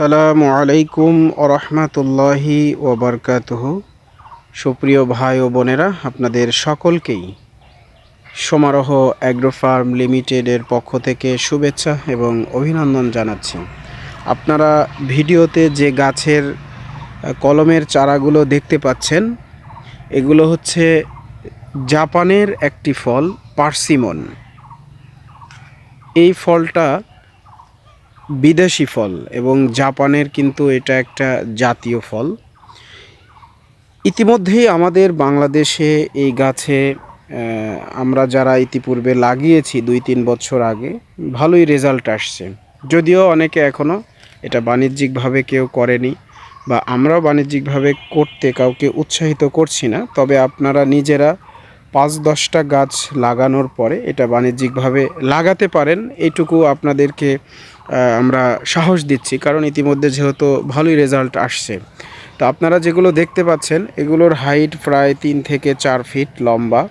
সালামু আলাইকুম ওরহমতুল্লাহি ওবরকাতহ সুপ্রিয় ভাই ও বোনেরা, আপনাদের সকলকেই সমারোহ অ্যাগ্রো ফার্ম লিমিটেডের পক্ষ থেকে শুভেচ্ছা এবং অভিনন্দন জানাচ্ছি। আপনারা ভিডিওতে যে গাছের কলমের চারাগুলো দেখতে পাচ্ছেন, এগুলো হচ্ছে জাপানের একটি ফল, পার্সিমন। এই ফলটা বিদেশি ফল এবং জাপানের কিন্তু এটা একটা জাতীয় ফল। ইতিমধ্যেই আমাদের বাংলাদেশে এই গাছে আমরা যারা ইতিপূর্বে লাগিয়েছি দুই তিন বছর আগে, ভালোই রেজাল্ট আসছে। যদিও অনেকে এখনও এটা বাণিজ্যিকভাবে কেউ করেনি বা আমরাও বাণিজ্যিকভাবে করতে কাউকে উৎসাহিত করছি না, তবে আপনারা নিজেরা পাঁচ দশটা গাছ লাগানোর পরে এটা বাণিজ্যিকভাবে লাগাতে পারেন এইটুকু আপনাদেরকে আমরা সাহস দিচ্ছি, কারণ ইতিমধ্যে যেহেতু ভালোই রেজাল্ট আসছে। তো আপনারা যেগুলো দেখতে পাচ্ছেন, এগুলোর হাইট প্রায় তিন থেকে চার ফিট লম্বা।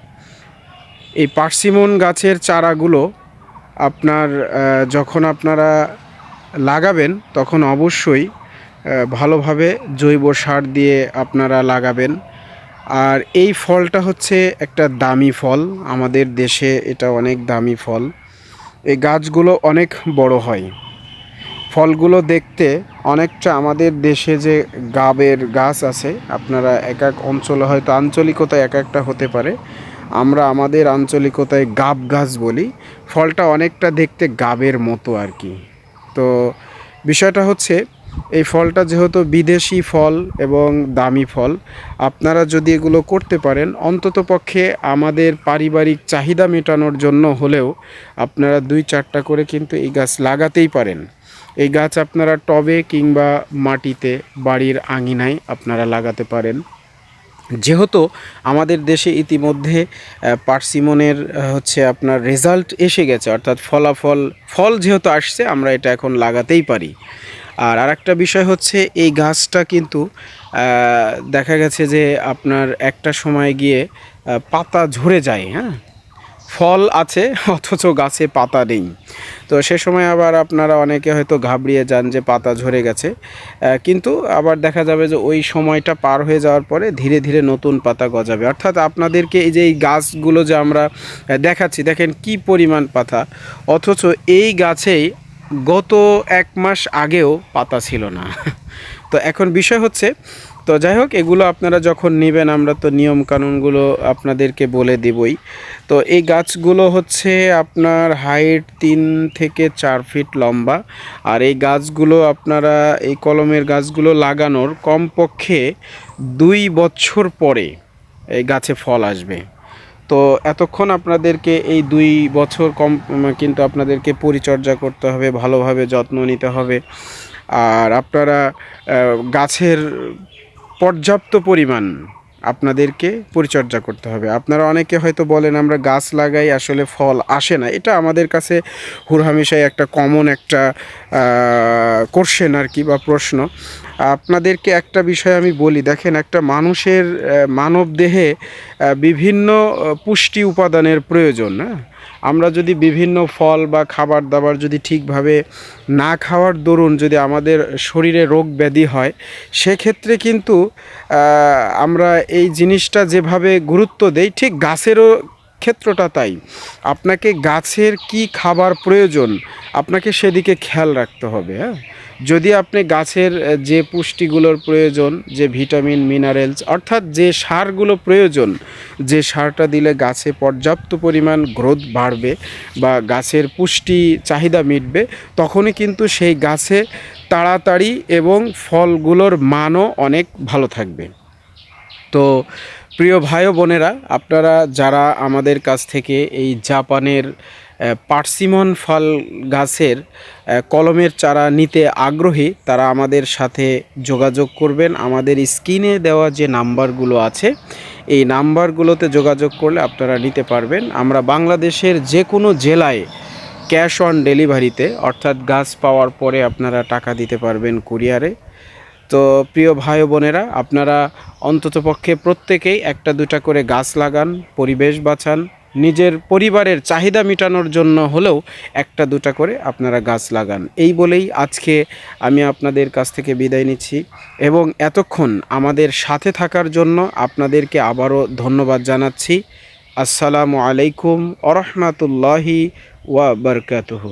এই পার্সিমন গাছের চারাগুলো আপনার যখন আপনারা লাগাবেন, তখন অবশ্যই ভালোভাবে জৈব সার দিয়ে আপনারা লাগাবেন। আর এই ফলটা হচ্ছে একটা দামি ফল। আমাদের দেশে এটা অনেক দামি ফল। এই গাছগুলো অনেক বড় হয়। ফলগুলো দেখতে অনেকটা আমাদের দেশে যে গাবের গাছ আছে, আপনারা এক এক অঞ্চলে হয়তো আঞ্চলিকতায় এক একটা হতে পারে। আমরা আমাদের আঞ্চলিকতায় গাব গাছ বলি। ফলটা অনেকটা দেখতে গাবের মতো আর কি। তো বিষয়টা হচ্ছে এই ফলটা যেহেতু বিদেশি ফল এবং দামি ফল, আপনারা যদি এগুলো করতে পারেন, অন্তত পক্ষে আমাদের পারিবারিক চাহিদা মেটানোর জন্য হলেও আপনারা দুই চারটা করে কিন্তু এই গাছ লাগাতেই পারেন। এই গাছ আপনারা টবে কিংবা মাটিতে, বাড়ির আঙিনায় আপনারা লাগাতে পারেন। যেহেতু আমাদের দেশে ইতিমধ্যে পার্সিমনের হচ্ছে আপনার রেজাল্ট এসে গেছে, অর্থাৎ ফলাফল, ফল যেহেতু আসছে, আমরা এটা এখন লাগাতেই পারি। আর আরেকটা বিষয় হচ্ছে এই গাছটা কিন্তু দেখা গেছে যে আপনার একটা সময় গিয়ে পাতা ঝরে যায় হ্যাঁ? ফল আছে, অথচ গাছে পাতা নেই। তো সে সময় আবার আপনারা অনেকে হয়তো ঘাবড়িয়ে যান যে পাতা ঝরে গেছে। কিন্তু আবার দেখা যাবে যে ওই সময়টা পার হয়ে যাওয়ার পরে ধীরে ধীরে নতুন পাতা গজাবে। অর্থাৎ আপনাদেরকে এই যে এই গাছগুলো যে আমরা দেখাচ্ছি, দেখেন কি পরিমাণ পাতা। অথচ এই গাছেই গত এক মাস আগেও পাতা ছিল না। তো এখন বিষয় হচ্ছে, তো যাই হোক, এগুলো আপনারা যখন নেবেন, আমরা তো নিয়ম কানুনগুলো আপনাদেরকে বলে দেবই। তো এই গাছগুলো হচ্ছে আপনার হাইট তিন থেকে চার ফিট লম্বা। আর এই গাছগুলো আপনারা, এই কলমের গাছগুলো লাগানোর কমপক্ষে দুই বছর পরে এই গাছে ফল আসবে। তো এতক্ষণ আপনাদেরকে এই দুই বছর কম কিন্তু আপনাদেরকে পরিচর্যা করতে হবে, ভালোভাবে যত্ন নিতে হবে। আর আপনারা গাছের পর্যাপ্ত পরিমাণ আপনাদেরকে পরিচর্যা করতে হবে। আপনারা অনেকে হয়তো বলেন, আমরা গাছ লাগাই, আসলে ফল আসে না। এটা আমাদের কাছে হুরহামেশাই একটা কমন একটা কোশ্চেন আর কি বা প্রশ্ন। আপনাদেরকে একটা বিষয় আমি বলি, দেখেন একটা মানুষের মানব দেহে বিভিন্ন পুষ্টি উপাদানের প্রয়োজন হ্যাঁ? আমরা যদি বিভিন্ন ফল বা খাবার দাবার যদি ঠিকভাবে না খাওয়ার দরুন যদি আমাদের শরীরে রোগ ব্যাধি হয়, সেক্ষেত্রে কিন্তু আমরা এই জিনিসটা যেভাবে গুরুত্ব দেই, ঠিক গাছেরও ক্ষেত্রটা তাই। আপনাকে গাছের কি খাবার প্রয়োজন, আপনাকে সেদিকে খেয়াল রাখতে হবে হ্যাঁ? যদি আপনি গাছের যে পুষ্টিগুলোর প্রয়োজন, যে ভিটামিন, মিনারেলস, অর্থাৎ যে সারগুলো প্রয়োজন যে সারটা দিলে গাছে পর্যাপ্ত পরিমাণ গ্রোথ বাড়বে বা গাছের পুষ্টি চাহিদা মিটবে, তখনই কিন্তু সেই গাছে তাড়াতাড়ি এবং ফলগুলোর মানও অনেক ভালো থাকবে। তো প্রিয় ভাই বোনেরা, আপনারা যারা আমাদের কাছ থেকে এই জাপানের পার্সিমন ফল গাছের কলমের চারা নিতে আগ্রহী, তারা আমাদের সাথে যোগাযোগ করবেন। আমাদের স্ক্রিনে দেওয়া যে নাম্বারগুলো আছে, এই নাম্বারগুলোতে যোগাযোগ করলে আপনারা নিতে পারবেন। আমরা বাংলাদেশের যে কোনো জেলায় ক্যাশ অন ডেলিভারিতে, অর্থাৎ গাছ পাওয়ার পরে আপনারা টাকা দিতে পারবেন কুরিয়ারে। তো প্রিয় ভাই বোনেরা, আপনারা অন্ততপক্ষে প্রত্যেকেই একটা দুটা করে গাছ লাগান, পরিবেশ বাঁচান নিজের পরিবারের চাহিদা মেটানোর জন্য হলেও একটা দুটা করে আপনারা গাছ লাগান। এই বলেই আজকে আমি আপনাদের কাছ থেকে বিদায় নিচ্ছি এবং এতক্ষণ আমাদের সাথে থাকার জন্য আপনাদেরকে আবারও ধন্যবাদ জানাচ্ছি। আসসালামু আলাইকুম আরহামাতুল্লাহি ওয়া বারকাতুহু।